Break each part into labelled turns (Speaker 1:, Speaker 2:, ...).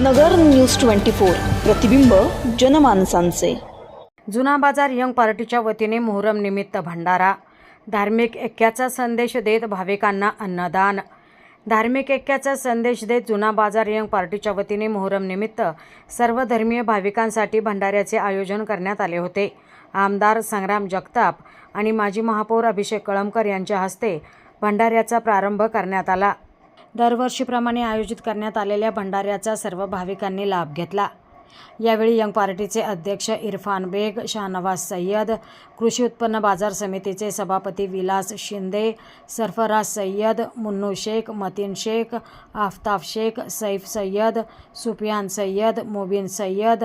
Speaker 1: नगर news twenty four. प्रतिबिंब जनमानसांचे.
Speaker 2: जुना बाजार यंग पार्टीच्या वतीने मोहरम निमित्त भंडारा. धार्मिक ऐक्याचा संदेश देत भाविकांना अन्नदान. धार्मिक ऐक्याचा संदेश देत जुना बाजार यंग पार्टीच्या वतीने मोहरम निमित्त सर्व धर्मीय भाविकांसाठी भंडाऱ्याचे आयोजन करण्यात आले होते. आमदार संग्राम जगताप आणि माजी महापौर अभिषेक कळमकर यांच्या हस्ते भंडाऱ्याचा प्रारंभ करण्यात आला. दरवर्षीप्रमाणे आयोजित करण्यात आलेल्या भंडाऱ्याचा सर्व भाविकांनी लाभ घेतला. यावेळी यंग पार्टीचे अध्यक्ष इरफान बेग शाहनवाज सय्यद कृषी उत्पन्न बाजार समितीचे सभापती विलास शिंदे सरफराज सय्यद मुन्नू शेख मतीन शेख आफताब शेख सैफ सय्यद सुफियान सय्यद मुबीन सय्यद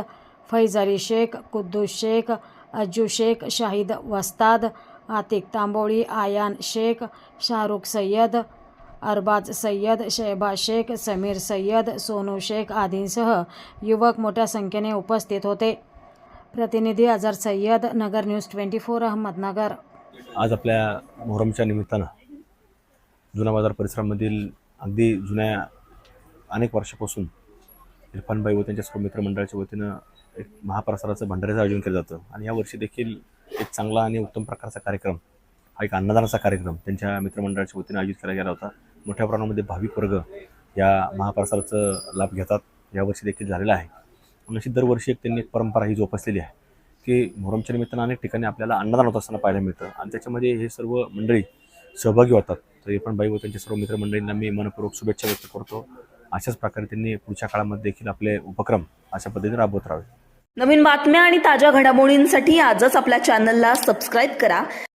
Speaker 2: फैज अली शेख कुद्दूस शेख अज्जू शेख शाहिद वस्ताद आतिक तांबोळी आयान शेख शाहरुख सय्यद अरबाज सय्यद शेबा शेख समीर सय्यद सोनू शेख आदींसह युवक मोठ्या संख्येने उपस्थित होते. प्रतिनिधी Azar Sayyad Nagar news twenty four Ahmednagar.
Speaker 3: आज आपल्या मोहरमच्या निमित्तानं जुना बाजार परिसरामधील अगदी जुन्या अनेक वर्षापासून इरफानबाई व त्यांच्या सर्व मित्रमंडळाच्या वतीनं एक महाप्रसाराचं भंडाऱ्याचं आयोजन केलं जातं. आणि यावर्षी देखील एक चांगला आणि उत्तम प्रकारचा कार्यक्रम हा एक अन्नदानाचा कार्यक्रम त्यांच्या मित्रमंडळाच्या वतीनं आयोजित केला गेला होता. मोठ्या प्रमाणामध्ये भाविक वर्ग या महाप्रसादाचं लाभ घेतात. यावर्षी देखील झालेला आहे. आणि अशी दरवर्षी एक त्यांनी एक परंपरा ही जोपासलेली आहे की मोहरमच्या निमित्तानं अनेक ठिकाणी आपल्याला अन्नदान होत असताना पाहायला मिळतं. आणि त्याच्यामध्ये हे सर्व मंडळी सहभागी होतात. तर पण बाई व त्यांच्या सर्व मित्रमंडळींना मी मनपूर्वक शुभेच्छा व्यक्त करतो. अशाच प्रकारे त्यांनी पुढच्या काळामध्ये देखील आपले उपक्रम अशा पद्धतीने राबवत राहावे.
Speaker 1: नवीन बातम्या आणि ताज्या घडामोडींसाठी आजच आपल्या चॅनलला सबस्क्राईब करा.